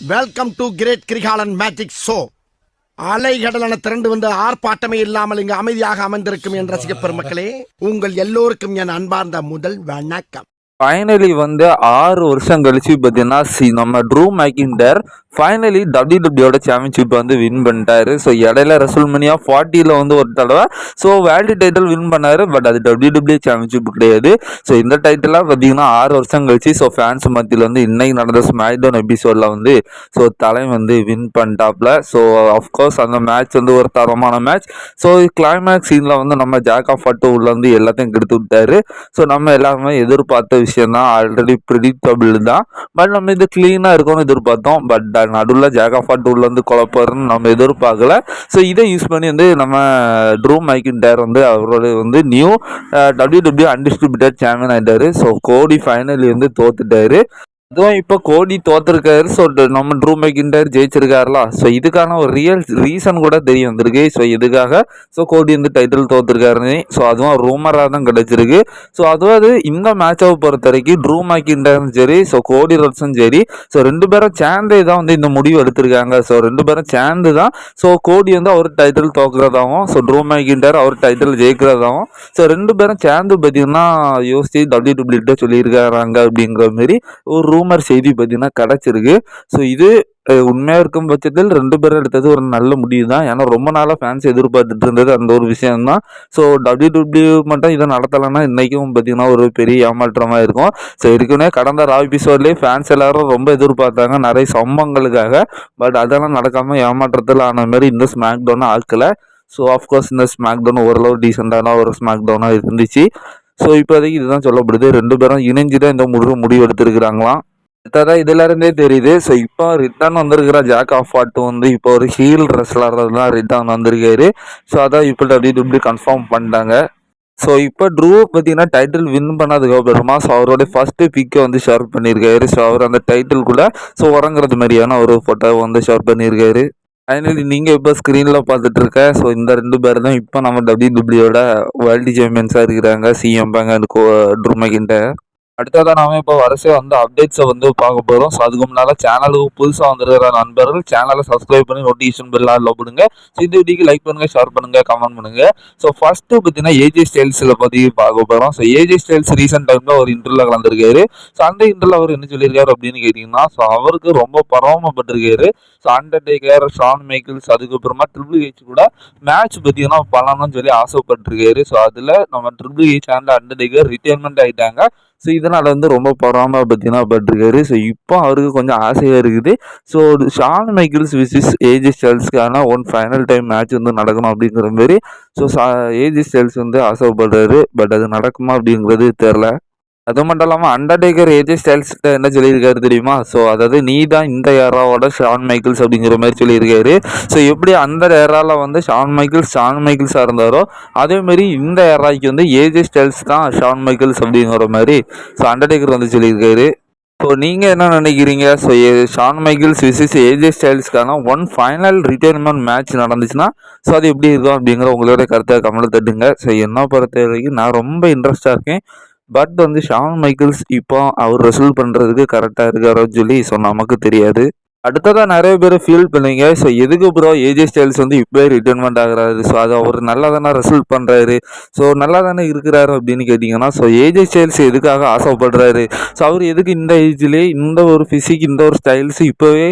Welcome to great Kirikalan magic show அலைகடலான திரண்டு வந்து ஆர்ப்பாட்டமே இல்லாமல் இங்கு அமைதியாக அமர்ந்திருக்கும் என் ரசிக பெருமக்களே உங்கள் எல்லோருக்கும் என் அன்பார்ந்த முதல் வணக்கம். ஃபைனலி வந்து ஆறு வருஷம் கழிச்சு பார்த்தீங்கன்னா சி நம்ம Drew McIntyre finally WWE championship வந்து வின் பண்ணிட்டாரு. ஸோ இடையில ரெசல்மனியா ஃபார்ட்டியில் வந்து ஒரு தடவை. ஸோ வேர்ல்டு டைட்டில் வின் பண்ணாரு. பட் அது டபிள்யூடபிள்யூ சாம்பியன்ஷிப் கிடையாது. ஸோ இந்த டைட்டிலாக பார்த்தீங்கன்னா ஆறு வருஷம் கழிச்சு ஸோ ஃபேன்ஸ் மத்தியில் வந்து இன்னைக்கு நடந்த ஸ்மாக் டவுன் எபிசோடில் வந்து ஸோ தலை வந்து வின் பண்ணிட்டாப்ல. ஸோ அஃப்கோர்ஸ் அந்த மேட்ச் வந்து ஒரு தரமான மேட்ச் ஸோ கிளைமேக்ஸ் சீனில் வந்து நம்ம ஜாக் ஆஃப் அட்டு உள்ள வந்து எல்லாத்தையும் கெடுத்து விட்டாரு. ஸோ நம்ம எல்லாருமே எதிர்பார்த்த விஷயம் தான். ஆல்ரெடி ப்ரிடிக்டபிள் தான். பட் நம்ம இது க்ளீனாக இருக்கும்னு எதிர்பார்த்தோம். பட் நடுவில் ஜாக் ஆஃப் குழப்பறன்னு நம்ம எதிர்பார்க்கல. ஸோ இதை யூஸ் பண்ணி வந்து நம்ம ட்ரூ மைக்கின் டேர் வந்து அவரோட வந்து new W W undisputed champion ஆகிட்டார் ஸோ கோடி ஃபைனலி வந்து தோத்துட்டார். அதுவும் இப்போ கோடி தோத்துருக்காரு ஸோ நம்ம ட்ரூ மெக்கிண்டர் ஜெயிச்சிருக்காருல. ஸோ இதுக்கான ஒரு ரியல் ரீசன் கூட தெரிய வந்திருக்கு. ஸோ இதுக்காக ஸோ கோடி வந்து டைட்டில் தோத்துருக்காருன்னு. ஸோ அதுவும் ரூமராக தான் கிடைச்சிருக்கு. ஸோ அதுவும் இந்த மேட்சை பொறுத்த வரைக்கும் ட்ரூ மேக்கிண்டரும் சரி ஸோ கோடி ரோட்ஸும் சரி. ஸோ ரெண்டு பேரும் சேர்ந்தே தான் வந்து இந்த முடிவு எடுத்திருக்காங்க. ஸோ ரெண்டு பேரும் சேர்ந்து தான் ஸோ கோடி வந்து அவர் டைட்டில் தோக்குறதாகவும் ஸோ ட்ரூ மேக்கிண்டர் அவர் டைட்டில் ஜெயிக்கிறதாகவும் ஸோ ரெண்டு பேரும் சேர்ந்து பார்த்தீங்கன்னா யோசிச்சு டபிள்யூ டபிள்யூட்டே சொல்லியிருக்காங்க அப்படிங்கிற மாரி ஒரு ரூமர் செய்தி பார்த்தீங்கன்னா கிடச்சிருக்கு. ஸோ இது உண்மையாக இருக்கும் பட்சத்தில் ரெண்டு பேரும் எடுத்தது ஒரு நல்ல முடிவு தான். ஏன்னா ரொம்ப நாளாக ஃபேன்ஸ் எதிர்பார்த்துட்டு இருந்தது அந்த ஒரு விஷயம் தான் ஸோ டபிள்யூ டபிள்யூ மட்டும் இதை நடத்தலைன்னா இன்றைக்கும் பார்த்தீங்கன்னா ஒரு பெரிய ஏமாற்றமாக இருக்கும். ஸோ இருக்குன்னே கடந்த ரா எபிசோட்லேயே ஃபேன்ஸ் எல்லாரும் ரொம்ப எதிர்பார்த்தாங்க. நிறைய சம்பவங்களுக்காக. பட் அதெல்லாம் நடக்காமல் ஏமாற்றத்தில் ஆன மாதிரி இந்த ஸ்மாக் டவுனை ஆக்கலை ஸோ ஆஃப்கோர்ஸ் இந்த ஸ்மாக் டவுன் ஓரளவு டீசெண்டான ஒரு ஸ்மாக் டவுனாக இருந்துச்சு. ஸோ இப்போதைக்கு இதுதான் சொல்லப்படுது. ரெண்டு பேரும் இணைஞ்சு தான் இந்த முடிவு முடிவு எடுத்திருக்கிறாங்களாம் அடுத்ததான் இதுல இருந்தே தெரியுது. ஸோ இப்போ ரிட்டர்ன் வந்திருக்கிற ஜாக் ஆஃப் ஆட்டு வந்து இப்போ ஒரு ஹீல் ரெஸ்லர் தான் ரிட்டர்ன் வந்திருக்காரு. ஸோ அதான் இப்போ அப்படி இப்படி கன்ஃபார்ம் பண்ணிட்டாங்க. ஸோ இப்போ ட்ரூ பார்த்தீங்கன்னா டைட்டில் வின் பண்ணதுக்கப்புறமா ஸோ அவரோட ஃபஸ்ட்டு பிக்கை வந்து ஷேர் பண்ணியிருக்காரு. ஸோ அவர் அந்த டைட்டில் கூட ஸோ உறங்குறது மாதிரியான ஒரு ஃபோட்டோவை வந்து ஷேர் பண்ணியிருக்காரு. ஃபைனலி நீங்கள் இப்போ ஸ்க்ரீனில் பார்த்துட்டு இருக்க ஸோ இந்த ரெண்டு பேர் தான் இப்போ நம்ம டபிள்யூ டபிள்யூட வேர்ல்டு சாம்பியன்ஸாக இருக்கிறாங்க. சிஎம் பேங்க் அண்ட் கோ ட்ரூமேக்கிட்ட அடுத்ததாக நாம இப்போ வரிசையாக வந்து அப்டேட்ஸை வந்து பார்க்க போகிறோம் ஸோ அதுக்கு முன்னால் சேனலுக்கு புதுசாக வந்திருக்கிற நண்பர்கள் சேனலை சப்ஸ்கிரைப் பண்ணி நோட்டிஃபிகேஷன் பெல் இல்லை பண்ணுங்க இந்த வீடியோக்கு லைக் பண்ணுங்கள் ஷேர் பண்ணுங்கள் கமெண்ட் பண்ணுங்கள் ஸோ ஃபஸ்ட்டு பார்த்தீங்கன்னா ஏஜே ஸ்டைல்ஸில் பற்றி பார்க்க போகிறோம் ஸோ ஏஜே ஸ்டைல்ஸ் ரீசெண்ட் டைமில் ஒரு இன்டர்வியூவில் கலந்துருக்காரு. ஸோ அந்த இன்டர்வியூவில் அவர் என்ன சொல்லியிருக்காரு அப்படின்னு கேட்டிங்கன்னா ஸோ அவருக்கு ரொம்ப பராமப்பட்டிருக்காரு ஸோ அண்டர்டேக்கர் ஷான் மைக்கிள்ஸ் அதுக்கப்புறமா ட்ரிபிள் ஹெச் கூட மேட்ச் பார்த்தீங்கன்னா பண்ணணும்னு சொல்லி ஆசைப்பட்டிருக்காரு. ஸோ அதில் நம்ம triple H and undertaker retirement ஆகிட்டாங்க ஸோ இதனால் வந்து ரொம்ப பொறாம பார்த்தீங்கன்னா பட்டிருக்காரு ஸோ இப்போ அவருக்கு கொஞ்சம் ஆசையாக இருக்குது. So Shawn Michaels versus AJ ஸ்டைல்ஸ்க்கான one final time match வந்து நடக்கணும் அப்படிங்கிற மாதிரி. ஸோ ஏஜி ஸ்டைல்ஸ் வந்து ஆசைப்படுறாரு பட் அது நடக்குமா அப்படிங்கிறது தெரில அது மட்டும் இல்லாமல் அண்டர்டேக்கர் ஏஜே ஸ்டைல்ஸ்கிட்ட என்ன சொல்லியிருக்காரு தெரியுமா? ஸோ அதாவது நீ தான் இந்த ஏராவோட ஷான் மைக்கிள்ஸ் அப்படிங்கிற மாதிரி சொல்லியிருக்காரு. ஸோ எப்படி அந்த ஏராவில் வந்து ஷான் மைக்கிள்ஸ் ஷான் மைக்கிள்ஸாக இருந்தாரோ அதேமாரி இந்த ஏராய்க்கு வந்து ஏஜே ஸ்டைல்ஸ் தான் ஷான் மைக்கிள்ஸ் அப்படிங்கிற மாதிரி ஸோ அண்டர்டேக்கர் வந்து சொல்லியிருக்காரு. ஸோ நீங்கள் என்ன நினைக்கிறீங்க? So Shawn Michaels versus AJ ஸ்டைல்ஸ்க்கான one final retirement match நடந்துச்சுன்னா ஸோ அது எப்படி இருக்கும் அப்படிங்கிற உங்களோட கருத்தை கமலை தட்டுங்க. ஸோ என்ன பொறுத்த வரைக்கும் நான் ரொம்ப இன்ட்ரெஸ்டாக இருக்கேன். பட் வந்து ஷான் மைக்கிள்ஸ் இப்போ அவர் ரெசல் பண்ணுறதுக்கு கரெக்டாக இருக்காரோ சொல்லி ஸோ நமக்கு தெரியாது. அடுத்ததாக நிறைய பேர் ஃபீல் பண்ணுவீங்க. ஸோ எதுக்கு ப்ரோ ஏஜே ஸ்டைல்ஸ் வந்து இப்போ ரிட்டைர்மெண்ட் ஆகிறாரு? ஸோ அதை அவர் நல்லா தானே ரிசல்ட் பண்ணுறாரு ஸோ நல்லா தானே இருக்கிறாரு அப்படின்னு கேட்டிங்கன்னா ஸோ ஏஜே ஸ்டைல்ஸ் எதுக்காக ஆசைப்படுறாரு? ஸோ அவர் எதுக்கு இந்த ஏஜ்லேயே இந்த ஒரு ஃபிசிக் இந்த ஒரு ஸ்டைல்ஸ் இப்போவே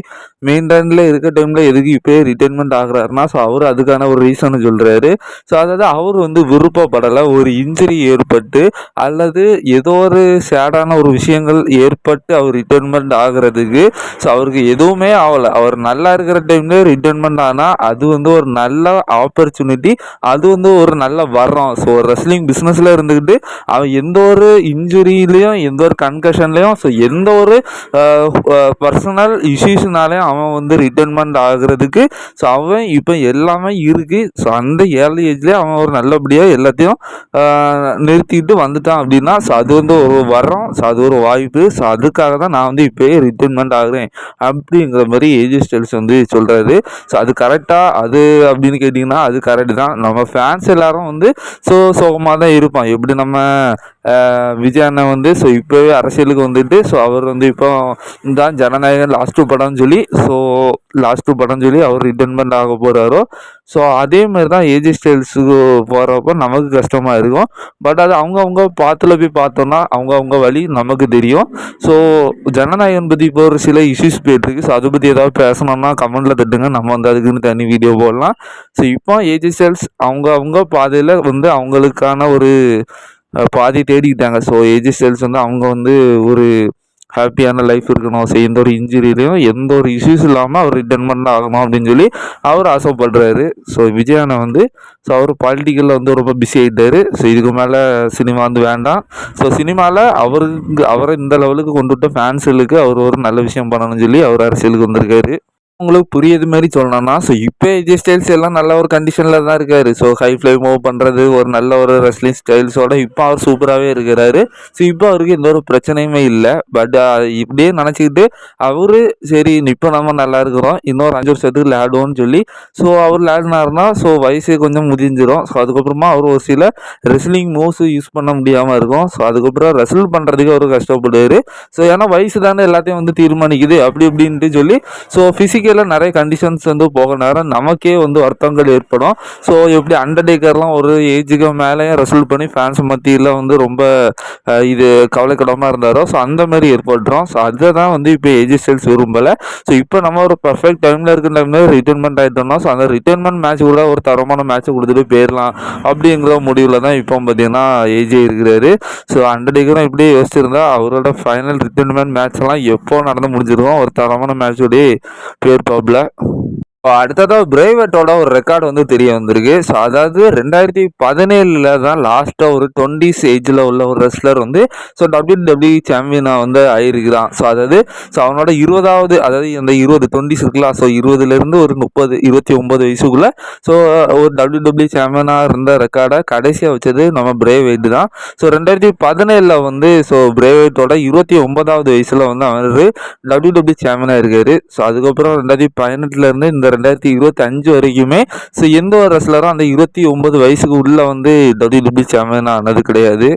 மெயின்டைனில் இருக்க டைமில் எதுக்கு இப்போயே ரிட்டைர்மெண்ட் ஆகுறாருன்னா ஸோ அவர் அதுக்கான ஒரு ரீசனை சொல்கிறாரு ஸோ அதாவது அவர் வந்து விருப்பப்படலை. ஒரு இன்ஜுரி ஏற்பட்டு அல்லது ஏதோ ஒரு சேடான ஒரு விஷயங்கள் ஏற்பட்டு அவர் ரிட்டைர்மெண்ட் ஆகுறதுக்கு ஸோ அவருக்கு எதுவுமே ஆகலை. அவர் நல்லா இருக்கிற டைம்லேயே ரிட்டைர்மெண்ட் ஆனால் அது வந்து ஒரு நல்ல ஆப்பர்ச்சுனிட்டி அது வந்து ஒரு நல்ல வரம் ஸோ ரெஸ்லிங் பிஸ்னஸில் இருந்துக்கிட்டு அவன் எந்த ஒரு இன்ஜுரியிலையும் எந்த ஒரு கன்கஷன்லேயும் ஸோ எந்த ஒரு பர்சனல் இஷ்யூஸ்னாலையும் அவன் வந்து ரிட்டர்ன்மெண்ட் ஆகுறதுக்கு ஸோ அவன் இப்போ எல்லாமே இருக்குது ஸோ அந்த ஏர்லி ஏஜ்லேயே அவன் ஒரு நல்லபடியாக எல்லாத்தையும் நிறுத்திக்கிட்டு நிறுத்திட்டு வந்துட்டான் அப்படின்னா ஸோ அது வந்து ஒரு வரம் ஸோ அது ஒரு வாய்ப்பு. ஸோ அதுக்காக தான் நான் வந்து இப்போயே ரிட்டைர்மெண்ட் ஆகுறேன். அப்படின்ற மாதிரி ஏஜி ஸ்டைல்ஸ் வந்து சொல்கிறாரு ஸோ அது கரெக்டாக அது அப்படின்னு கேட்டிங்கன்னா அது கரெக்டு தான். நம்ம ஃபேன்ஸ் எல்லாரும் வந்து ஸோ சோகமாக தான் இருப்பான். எப்படி நம்ம விஜய் அண்ணன் வந்து ஸோ இப்போவே அரசியலுக்கு வந்துட்டு ஸோ அவர் வந்து இப்போ தான் ஜனநாயகன் லாஸ்ட்டு படம்னு சொல்லி ஸோ லாஸ்ட்டு படம்னு சொல்லி அவர் ரிட்டர்ன்மெண்ட் ஆக போகிறாரோ ஸோ அதே மாதிரி தான் ஏஜி ஸ்டைல்ஸுக்கு போகிறப்ப நமக்கு கஷ்டமாக இருக்கும். பட் அது அவங்கவுங்க பாத்தில் போய் பார்த்தோம்னா அவங்கவுங்க வழி நமக்கு தெரியும். ஸோ ஜனநாயகம் பற்றி இப்போ ஒரு சில இஷ்யூஸ் போயிட்டுருக்கு. ஸோ அதை பற்றி ஏதாவது பேசணும்னா கமெண்ட்டில் தட்டுங்க. நம்ம வந்து அதுக்குன்னு தனி வீடியோ போடலாம். ஸோ இப்போ ஏஜி ஸ்டைல்ஸ் அவங்க அவங்க பாதையில் வந்து அவங்களுக்கான ஒரு பாதி தேடிக்கிட்டாங்க. ஸோ ஏஜி ஸ்டைல்ஸ் வந்து அவங்க வந்து ஒரு ஹாப்பியான லைஃப் இருக்கணும். ஸோ எந்த ஒரு இன்ஜுரியிலையும் எந்த ஒரு இஷ்யூஸ் இல்லாமல் அவர் ரிட்டர்ன்மெண்ட் ஆகணும் அப்படின்னு சொல்லி அவர் ஆசைப்படுறாரு. ஸோ விஜயானை வந்து ஸோ அவர் பாலிட்டிக்கலில் வந்து ரொம்ப பிஸி ஆகிட்டாரு ஸோ இதுக்கு மேலே சினிமா வந்து வேண்டாம். ஸோ சினிமாவில் அவருக்கு அவரை இந்த லெவலுக்கு கொண்டு விட்ட ஃபேன்ஸுகளுக்கு அவர் ஒரு நல்ல விஷயம் பண்ணணும்னு சொல்லி அவர் அரசியலுக்கு வந்திருக்காரு. உங்களுக்கு புரியுது மாதிரி சொல்லணும்னா ஸோ இப்போ ஏஜி ஸ்டைல்ஸ் எல்லாம் நல்ல ஒரு கண்டிஷனில் தான் இருக்காரு. ஸோ ஹை ஃப்ளை மூவ் பண்ணுறது ஒரு நல்ல ஒரு ரெஸ்லிங் ஸ்டைல்ஸோட இப்போ அவர் சூப்பராகவே இருக்கிறாரு. ஸோ இப்போ அவருக்கு எந்த ஒரு பிரச்சனையுமே இல்லை. பட் இப்படியே நினச்சிக்கிட்டு அவரு சரி இப்போ நம்ம நல்லா இருக்கிறோம். இன்னொரு அஞ்சு வருஷத்துக்கு விளையாடுவோம்னு சொல்லி ஸோ அவர் விளையாடினாருன்னா ஸோ வயசு கொஞ்சம் முதிஞ்சிரும் ஸோ அதுக்கப்புறமா அவர் ஒரு சில ரெஸ்லிங் மூவ்ஸ் யூஸ் பண்ண முடியாமல் இருக்கும். ஸோ அதுக்கப்புறம் ரெஸ்ல் பண்ணுறதுக்கு அவர் கஷ்டப்படுவார். ஸோ ஏன்னா வயசு தானே எல்லாத்தையும் வந்து தீர்மானிக்குது. அப்படி இப்படின்ட்டு சொல்லி ஸோ ஃபிசிக்கலாக நிறைய கண்டிஷன்ஸ் வந்து போக நேரம் நமக்கே வந்து வருத்தங்கள் ஏற்படும். ஸோ எப்படி அண்டர்டேக்கர்லாம் ஒரு ஏஜுக்கு மேலேயும் ரெசல்ட் பண்ணி ஃபேன்ஸ் மத்தியில் வந்து ரொம்ப இது கவலைக்கிடமாக இருந்தாரோ ஸோ அந்த மாதிரி ஏற்படுறோம். ஸோ அதை தான் வந்து இப்போ ஏஜி ஸ்டைல்ஸ் விரும்பலை. ஸோ இப்போ நம்ம ஒரு பர்ஃபெக்ட் டைமில் இருக்கிற டைமில் ரிட்டைர்மெண்ட் ஆகிட்டோம்னா ஸோ அந்த ரிட்டைர்மெண்ட் மேட்ச் கூட ஒரு தரமான மேட்ச் கொடுத்துட்டு போயிடலாம் அப்படிங்கிற முடிவில் தான் இப்போ பார்த்தீங்கன்னா ஏஜே இருக்கிறாரு. ஸோ அண்டர்டேக்கரும் இப்படியே யோசிச்சிருந்தா அவரோட ஃபைனல் ரிட்டைர்மெண்ட் மேட்ச்லாம் எப்போ நடந்து முடிஞ்சிருவோம் ஒரு தரமான மேட்சோடய போயிருப்பாப்ல பப்பில் அடுத்ததாக பிரேவட்டோட ஒரு ரெக்கார்டு வந்து தெரிய வந்திருக்கு. ஸோ அதாவது ரெண்டாயிரத்தி பதினேழில் தான் லாஸ்ட்டாக ஒரு டுவெண்ட்டிஸ் ஏஜில் உள்ள ஒரு ரெஸ்லர் வந்து ஸோ டபிள்யூ டபிள்யூ சாம்பியனாக வந்து ஆயிருக்கிறான். ஸோ அதாவது ஸோ அவனோட இருபதாவது அதாவது அந்த இருபது டுவெண்ட்டிஸ் இருக்கலாம் ஸோ இருபதுலேருந்து ஒரு முப்பது இருபத்தி ஒம்பது வயசுக்குள்ளே ஸோ ஒரு டபிள்யூ டபிள்யூ சாம்பியனாக இருந்த ரெக்கார்டை கடைசியாக வச்சது நம்ம பிரேவேட் தான். ஸோ ரெண்டாயிரத்தி பதினேழில் வந்து ஸோ பிரேவேட்டோட இருபத்தி ஒன்பதாவது வயசில் வந்து அவர் டபிள்யூ டபிள்யூ சாம்பியனாக இருக்காரு. ஸோ அதுக்கப்புறம் ரெண்டாயிரத்தி பதினெட்டுலேருந்து இந்த ரெண்டாயிரத்தி இருபத்தி அஞ்சு வரைக்குமே. ஸோ எந்த ஒரு ரெஸ்லரும் அந்த இருபத்தி ஒம்பது வயசுக்கு உள்ளே வந்து டபிள்யூ டபிள்யூ சாம்பியன் ஆனது கிடையாது.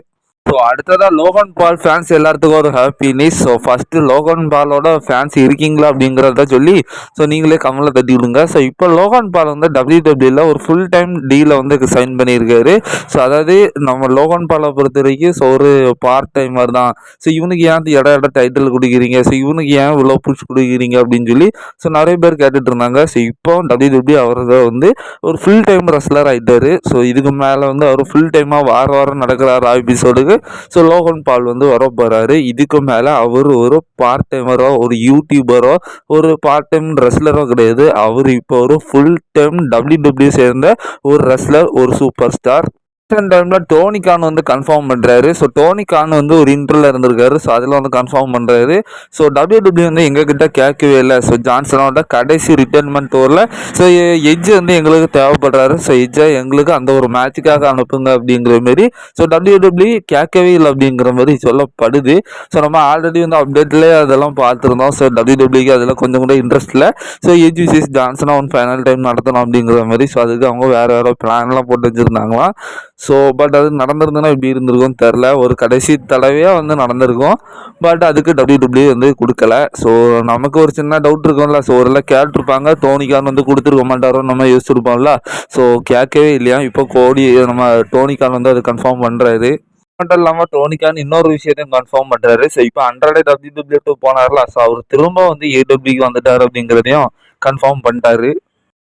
ஸோ அடுத்ததாக லோகன் பால் ஃபேன்ஸ் எல்லாத்துக்கும் ஒரு happy news so first Logan பாலோட ஃபேன்ஸ் இருக்கீங்களா அப்படிங்கிறத சொல்லி ஸோ நீங்களே கமலில் தட்டி விடுங்க ஸோ இப்போ லோகன் பால் வந்து டபிள்யூ டபிள்யூல ஒரு ஃபுல் டைம் டீலை வந்து சைன் பண்ணியிருக்காரு. ஸோ அதாவது நம்ம லோகன் பாலை பொறுத்த வரைக்கும் ஸோ ஒரு பார்ட் டைமர் தான். ஸோ இவனுக்கு ஏன் இட இட டைட்டில் கொடுக்குறீங்க? ஸோ இவனுக்கு ஏன் இவ்வளோ புஷ் கொடுக்குறீங்க அப்படின்னு சொல்லி ஸோ நிறைய பேர் கேட்டுட்டு இருந்தாங்க. ஸோ இப்போ டபிள்யூ டபிள்யூ அவர் வந்து ஒரு ஃபுல் டைம் ரெஸ்லர் ஆகிட்டார் ஸோ இதுக்கு மேலே வந்து அவர் ஃபுல் டைமாக வார வாரம் நடக்கிறார் எபிசோடுக்கு ஸோ லோகன் பால் வந்து வர போகிறாரு இதுக்கு மேலே அவர் ஒரு பார்ட் டைமரோ ஒரு யூடியூபரோ ஒரு பார்ட் டைம் ரெஸ்லரோ கிடையாது. அவர் இப்போ ஒரு ஃபுல் டைம் டபிள்யூ டபிள்யூ சேர்ந்த ஒரு ரெஸ்லர் ஒரு சூப்பர் ஸ்டார் ரீசெண்ட் டைமில் டோனி கான் வந்து கன்ஃபார்ம் பண்ணுறாரு ஸோ டோனி கான் வந்து ஒரு இன்டர்வில் இருந்திருக்காரு. ஸோ அதில் வந்து கன்ஃபார்ம் பண்ணுறாரு ஸோ டபிள்யூ டபிள்யூ வந்து எங்ககிட்ட கேட்கவே இல்லை. ஸோ ஜான்சனோட கடைசி ரிட்டைர்மெண்ட் டோரில் ஸோ எஜ் வந்து எங்களுக்கு தேவைப்படுறாரு. ஸோ எஜ்ஜை எங்களுக்கு அந்த ஒரு மேட்சுக்காக அனுப்புங்க அப்படிங்கிற மாரி. ஸோ டபிள்யூ டபிள்யூ கேட்கவே இல்லை அப்படிங்கிற மாதிரி சொல்லப்படுது. ஸோ நம்ம ஆல்ரெடி வந்து அப்டேட்லேயே அதெல்லாம் பார்த்துருந்தோம். ஸோ டபிள்யூ டபிள்யூக்கு அதெல்லாம் கொஞ்சம் கூட இன்ட்ரெஸ்ட் இல்லை. ஸோ எஜ் விசிஸ் ஜான்சனாக ஒன் ஃபைனல் டைம் நடத்தணும் அப்படிங்கிற மாதிரி ஸோ அதுக்கு அவங்க வேறு வேறு பிளான்லாம் போட்டு வச்சுருந்தாங்களாம். ஸோ பட் அது நடந்திருந்ததுன்னா இப்படி இருந்திருக்கும்னு தெரில. ஒரு கடைசி தடவையாக வந்து நடந்திருக்கும். பட் அதுக்கு டபிள்யூ டபிள்யூ வந்து கொடுக்கல. ஸோ நமக்கு ஒரு சின்ன டவுட் இருக்கும்ல. ஸோ ஒரு கேட்டிருப்பாங்க டோனிகான் வந்து கொடுத்துருக்க மாட்டாரோ நம்ம யோசிச்சிருப்போம்ல. ஸோ கேட்கவே இல்லையா? இப்போ கோடி நம்ம டோனிகான் வந்து அது கன்ஃபார்ம் பண்ணுறாரு மட்டும் இல்லாமல் டோனிகான் இன்னொரு விஷயத்தையும் கன்ஃபார்ம் பண்ணுறாரு ஸோ இப்போ அண்ட்ராய்டு டபிள்யூ டபிள்யூ டூ போனார்ல. ஸோ அவர் திரும்ப வந்து ஏடபிள்யூக்கு வந்துட்டார் அப்படிங்கிறதையும் கன்ஃபார்ம் பண்ணிட்டாரு.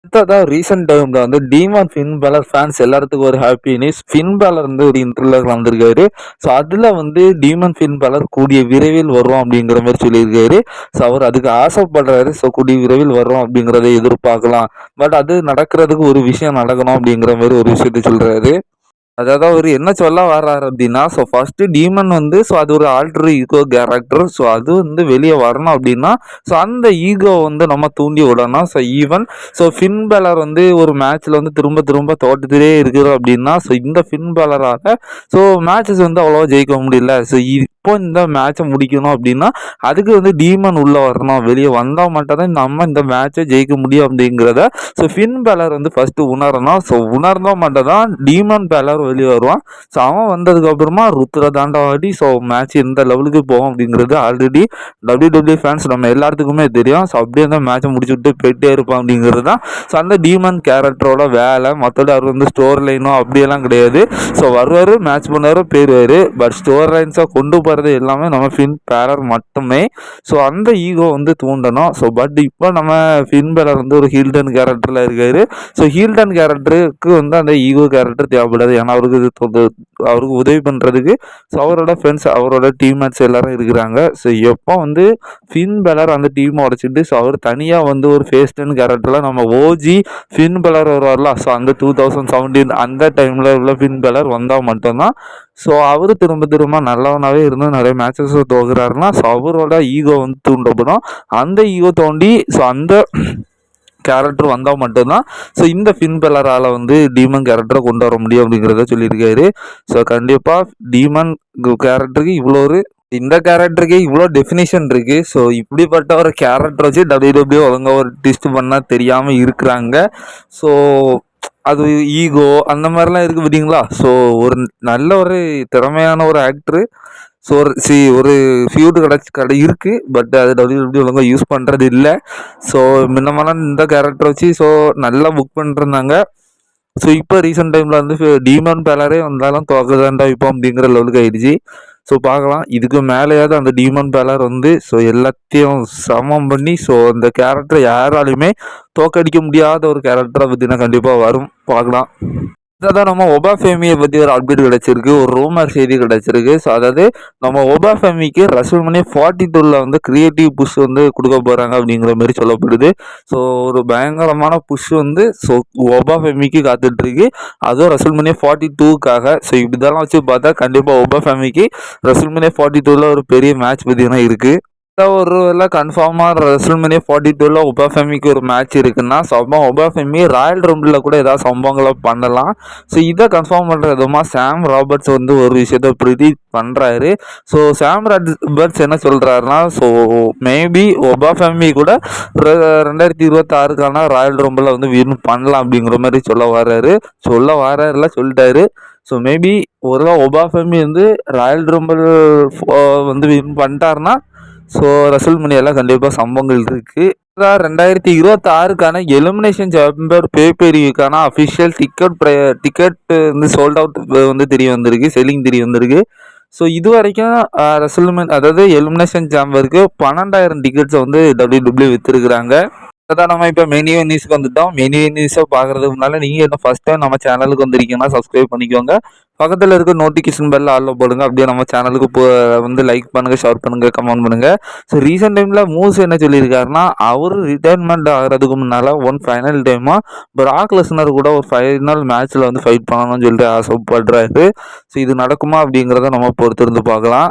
அடுத்ததான் ரீசெண்ட் டைமில் வந்து டீமான் ஃபின் பேலர் ஃபேன்ஸ் எல்லாத்துக்கும் ஒரு ஹாப்பி நியூஸ் ஃபின் பேலர் வந்து ஒரு இன்டர்வியூல வந்திருக்காரு ஸோ அதில் வந்து டீமன் ஃபின் பேலர் கூடிய விரைவில் வரும் அப்படிங்கிற மாதிரி சொல்லியிருக்காரு. ஸோ அவர் அதுக்கு ஆசைப்படுறாரு. ஸோ கூடிய விரைவில் வரும் அப்படிங்கிறத எதிர்பார்க்கலாம். பட் அது நடக்கிறதுக்கு ஒரு விஷயம் நடக்கணும் அப்படிங்கிற மாதிரி ஒரு விஷயத்த சொல்றாரு. அதாவது அவர் என்ன சொல்ல வர்றாரு அப்படின்னா ஸோ ஃபர்ஸ்ட் டீமன் வந்து ஸோ அது ஒரு ஆல்டர் ஈகோ கேரக்டர் ஸோ அது வந்து வெளியே வரணும் அப்படின்னா ஸோ அந்த ஈகோ வந்து நம்ம தூண்டி விடணும். So even so Finn Balor வந்து ஒரு மேட்ச்சில் வந்து திரும்ப திரும்ப தோட்டத்திலே இருக்கிறோம் அப்படின்னா ஸோ இந்த ஃபின் பேலரால் ஸோ மேட்சஸ் வந்து அவ்வளோவா ஜெயிக்க முடியல. ஸோ இப்போ இந்த மேட்சை முடிக்கணும் அப்படின்னா அதுக்கு வந்து டீமன் உள்ளே வரணும். வெளியே வந்தால் மட்டும் தான் நம்ம இந்த மேட்சை ஜெயிக்க முடியும் அப்படிங்கிறத ஸோ ஃபின் பேலர் வந்து ஃபஸ்ட்டு உணரணும். ஸோ உணர்ந்தால் மட்டும் தான் டீமன் பேலர் வெளியே வருவான். ஸோ அவன் வந்ததுக்கப்புறமா ருத்ர தாண்டவாடி ஸோ மேட்ச் இந்த லெவலுக்கு போகும் அப்படிங்கிறது ஆல்ரெடி டபிள்யூ ஃபேன்ஸ் நம்ம எல்லாத்துக்குமே தெரியும். ஸோ அப்படியே அந்த மேட்சை முடிச்சு விட்டு போயிட்டே இருப்பான் அப்படிங்கிறது தான். ஸோ அந்த டீமன் கேரக்டரோட வேலை மற்றபடி அவர் வந்து ஸ்டோர் லைனோ அப்படியெல்லாம் கிடையாது. ஸோ வருவார் மேட்ச் பண்ணுவார் போயிடுவார் பட் ஸ்டோர் லைன்ஸாக கொண்டு போகிறது எல்லாமே நம்ம ஃபின் பேரர் மட்டுமே. ஸோ அந்த ஈகோ வந்து தூண்டணும். ஸோ பட் இப்போ நம்ம ஃபின் பேலர் வந்து ஒரு ஹீல்டன் கேரக்டரில் இருக்காரு. ஸோ ஹீல்டன் கேரக்டருக்கு வந்து அந்த ஈகோ கேரக்டர் தேவைப்படாது. ஏன்னா அவருக்கு இது அவருக்கு உதவி பண்ணுறதுக்கு ஸோ அவரோட ஃப்ரெண்ட்ஸ் அவரோட டீம்மேட்ஸ் எல்லாரும் இருக்கிறாங்க. ஸோ எப்போ வந்து ஃபின் பெலர் அந்த டீமை உடச்சிட்டு ஸோ அவர் தனியாக வந்து ஒரு ஃபேஸ் டென் கேரக்டரில் நம்ம ஓஜி ஃபின் பெலர் வருவார்ல? ஸோ அந்த டூ தௌசண்ட் செவன்டீன் அந்த டைமில் உள்ள ஃபின் பெலர் வந்தால் மட்டும்தான். ஸோ அவர் திரும்ப திரும்ப நல்லவனாகவே இருந்து நிறைய மேட்சஸ் தோகுறாருன்னா ஸோ அவரோட ஈகோ வந்து தூண்டப்படும். அந்த ஈகோ தோண்டி ஸோ அந்த கேரக்டர் வந்தால் மட்டும்தான். ஸோ இந்த ஃபின் பெலரால் வந்து டீமன் கேரக்டரை கொண்டு வர முடியும் அப்படிங்கிறத சொல்லியிருக்காரு. ஸோ கண்டிப்பாக டீமன் கேரக்டருக்கு இவ்வளோ ஒரு இந்த கேரக்டருக்கு இவ்வளோ டெஃபினேஷன் இருக்கு. ஸோ இப்படிப்பட்ட ஒரு கேரக்டர் வச்சு டபிள்யூ ஒழுங்காக ஒரு டிஸ்ட் பண்ணால் தெரியாமல் இருக்கிறாங்க. ஸோ அது ஈகோ அந்த மாதிரிலாம் இருக்குது பார்த்தீங்களா? ஸோ ஒரு நல்ல ஒரு திறமையான ஒரு ஆக்டரு ஸோ ஒரு சி ஒரு ஃபியூடு கடை கடை இருக்குது பட் அது டபிள்யூ ஒழுங்காக யூஸ் பண்ணுறது இல்லை. ஸோ முன்னமெல்லாம் இந்த கேரக்டர் வச்சு ஸோ நல்லா புக் பண்ணிருந்தாங்க. ஸோ இப்போ ரீசெண்ட் டைமில் வந்து டீமான் பேலரே வந்தாலும் தோக்கதாண்டா இப்போ அப்படிங்கிற லெவலுக்கு ஆயிடுச்சு. ஸோ பார்க்கலாம். இதுக்கு மேலேயாவது அந்த டீமான் பேலர் வந்து ஸோ எல்லாத்தையும் சமம் பண்ணி ஸோ அந்த கேரக்டரை யாராலையுமே தோக்கடிக்க முடியாத ஒரு கேரக்டரை பற்றினா கண்டிப்பாக வரும். பார்க்கலாம். அதான் நம்ம ஒபா ஃபேமியை பற்றி ஒரு அப்டேட் கிடச்சிருக்கு ஒரு ரூமர் செய்தி கிடச்சிருக்கு. ஸோ அதாவது நம்ம ஒபா ஃபேமிக்கு ரசல் மணி ஃபார்ட்டி டூவில் வந்து கிரியேட்டிவ் புஷ் வந்து கொடுக்க போகிறாங்க அப்படிங்கிற மாதிரி சொல்லப்படுது. ஸோ ஒரு பயங்கரமான புஷ் வந்து ஸோ ஒபா ஃபேமிக்கு காத்துட்ருக்கு. அதுவும் ரசல் மணி ஃபார்ட்டி டூக்காக ஸோ இதெல்லாம் வச்சு பார்த்தா கண்டிப்பாக ஒபா ஃபேமிக்கு ரசல் மணி ஃபார்ட்டி டூவில் ஒரு பெரிய மேட்ச் பார்த்தீங்கன்னா இருக்குது ஒரு வேலை கன்ஃபார்மாக ரெசல்மனி ஃபார்ட்டி டூவில் ஒபாஃபெமிக்கு ஒரு மேட்ச் இருக்குன்னா சம்பவம் ஒபாஃபெமி ஒபா ராயல் ரம்பிளில் கூட ஏதாவது சம்பவங்களை பண்ணலாம். ஸோ இதை கன்ஃபார்ம் பண்ணுற விதமாக சாம் ராபர்ட்ஸ் வந்து ஒரு விஷயத்த ப்ரிடி பண்ணுறாரு ஸோ சாம் ராபர்ட்ஸ் என்ன சொல்கிறாருன்னா ஸோ மேபி ஒபாஃபெமி கூட ரெண்டாயிரத்தி ரெண்டாயிரத்தி இருபத்தாறுக்கான ராயல் ரம்பில் வந்து வின் பண்ணலாம் அப்படிங்கிற மாதிரி சொல்ல வர்றாரு. சொல்ல வர்றாருல சொல்லிட்டாரு. ஸோ மேபி ஒரு ஒபா ஃபேமி வந்து ராயல் ரம்பிள் வந்து வின் பண்ணிட்டாருன்னா ஸோ ரசூல் மணியெல்லாம் கண்டிப்பாக சம்பவங்கள் இருக்குது ரெண்டாயிரத்தி இருபத்தி ஆறுக்கான எலிமினேஷன் சாம்பர் பேப்பேரியுக்கான அஃபிஷியல் டிக்கெட் டிக்கெட் வந்து சோல்ட் அவுட் வந்து தெரிய வந்திருக்கு செல்லிங் தெரிய வந்திருக்கு. ஸோ இது வரைக்கும் ரெசல்மென் அதாவது எலிமினேஷன் சாம்பருக்கு பன்னெண்டாயிரம் டிக்கெட்ஸை வந்து டபிள்யூ டபிள்யூ விற்றுருக்குறாங்க அதான் நம்ம இப்போ மெனியூ நியூஸ்க்கு வந்துட்டோம். மெனியூ நியூஸை பார்க்குறதுக்கு முன்னால் நீங்கள் என்ன ஃபஸ்ட் டைம் நம்ம சேனலுக்கு வந்திருக்கீங்கன்னா சப்ஸ்கிரைப் பண்ணிக்கோங்க. பக்கத்தில் இருக்க நோட்டிஃபிகேஷன் பெல்ல ஆளில் போடுங்க. அப்படியே நம்ம சேனலுக்கு போ வந்து லைக் பண்ணுங்கள் ஷேர் பண்ணுங்கள் கமெண்ட் பண்ணுங்கள் ஸோ ரீசெண்ட் டைமில் மூஸ் என்ன சொல்லியிருக்காருன்னா அவர் ரிட்டையர்மெண்ட் ஆகிறதுக்கு முன்னால் ஒன் ஃபைனல் டைமாக பிராக் லெஸ்னர் கூட ஒரு ஃபைனல் மேட்ச்சில் வந்து ஃபைட் பண்ணணும்னு சொல்லிட்டு ஆசைப்படுறாரு. ஸோ இது நடக்குமா அப்படிங்கிறத நம்ம பொறுத்திருந்து பார்க்கலாம்.